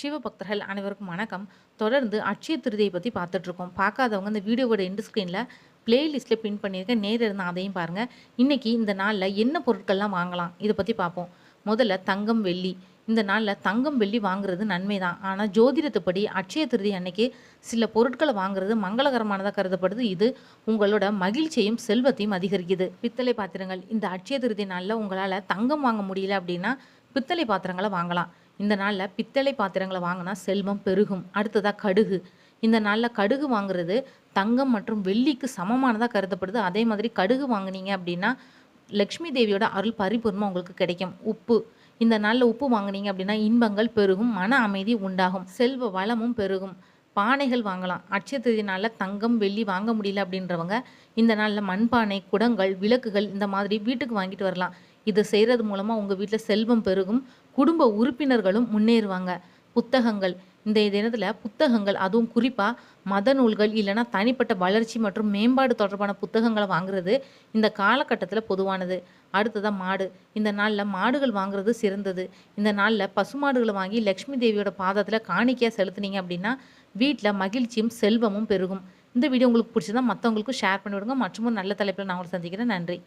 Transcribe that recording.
சிவபக்தர்கள் அனைவருக்கும் வணக்கம். தொடர்ந்து அட்சய திருதியை பற்றி பார்த்துட்ருக்கோம். பார்க்காதவங்க இந்த வீடியோவோட எண்டு ஸ்க்ரீனில் பிளேலிஸ்ட்டில் பின் பண்ணியிருக்கேன் நேரில் இருந்தால் அதையும் பாருங்கள் இன்றைக்கி இந்த நாளில் என்ன பொருட்கள்லாம் வாங்கலாம்? இதை பற்றி பார்ப்போம். முதல்ல தங்கம் வெள்ளி. இந்த நாளில் தங்கம் வெள்ளி வாங்குறது நன்மை தான் ஆனால் ஜோதிடத்துப்படி அட்சய திருதி அன்னைக்கு சில பொருட்களை வாங்குறது மங்களகரமானதாக கருதப்படுது. இது உங்களோட மகிழ்ச்சியையும் செல்வத்தையும் அதிகரிக்குது. பித்தளை பாத்திரங்கள். இந்த அட்சய திருதி நாளில் உங்களால் தங்கம் வாங்க முடியல அப்படின்னா பித்தளை பாத்திரங்களை வாங்கலாம். இந்த நாளில் பித்தளை பாத்திரங்களை வாங்கினா செல்வம் பெருகும். அடுத்ததாக கடுகு. இந்த நாளில் கடுகு வாங்குறது தங்கம் மற்றும் வெள்ளிக்கு சமமானதாக கருதப்படுது. அதே மாதிரி கடுகு வாங்குனீங்க அப்படின்னா லக்ஷ்மி தேவியோட அருள் பரிபூர்ணமாக உங்களுக்கு கிடைக்கும். உப்பு. இந்த நாளில் உப்பு வாங்குனீங்க அப்படின்னா இன்பங்கள் பெருகும் மன அமைதி உண்டாகும் செல்வ வளமும் பெருகும். பானைகள் வாங்கலாம். அட்சய திருதி நாளில் தங்கம் வெள்ளி வாங்க முடியல அப்படின்றவங்க இந்த நாளில் மண்பானை குடங்கள் விளக்குகள் இந்த மாதிரி வீட்டுக்கு வாங்கிட்டு வரலாம். இது செய்கிறது மூலமாக உங்கள் வீட்டில் செல்வம் பெருகும் குடும்ப உறுப்பினர்களும் முன்னேறுவாங்க. புத்தகங்கள். இந்த தினத்தில் புத்தகங்கள் அதுவும் குறிப்பாக மத நூல்கள் இல்லைன்னா தனிப்பட்ட வளர்ச்சி மற்றும் மேம்பாடு தொடர்பான புத்தகங்களை வாங்குறது இந்த காலகட்டத்தில் பொதுவானது. அடுத்ததாக மாடு. இந்த நாளில் மாடுகள் வாங்குறது சிறந்தது. இந்த நாளில் பசுமாடுகளை வாங்கி லக்ஷ்மி தேவியோட பாதத்தில் காணிக்கையாக செலுத்துனீங்க அப்படின்னா வீட்டில் மகிழ்ச்சியும் செல்வமும் பெருகும். இந்த வீடியோ உங்களுக்கு பிடிச்சதா மற்றவங்களுக்கும் ஷேர் பண்ணிவிடுங்க. மற்றும் ஒரு நல்ல தலைப்பில் நான் உங்களை சந்திக்கிறேன். நன்றி.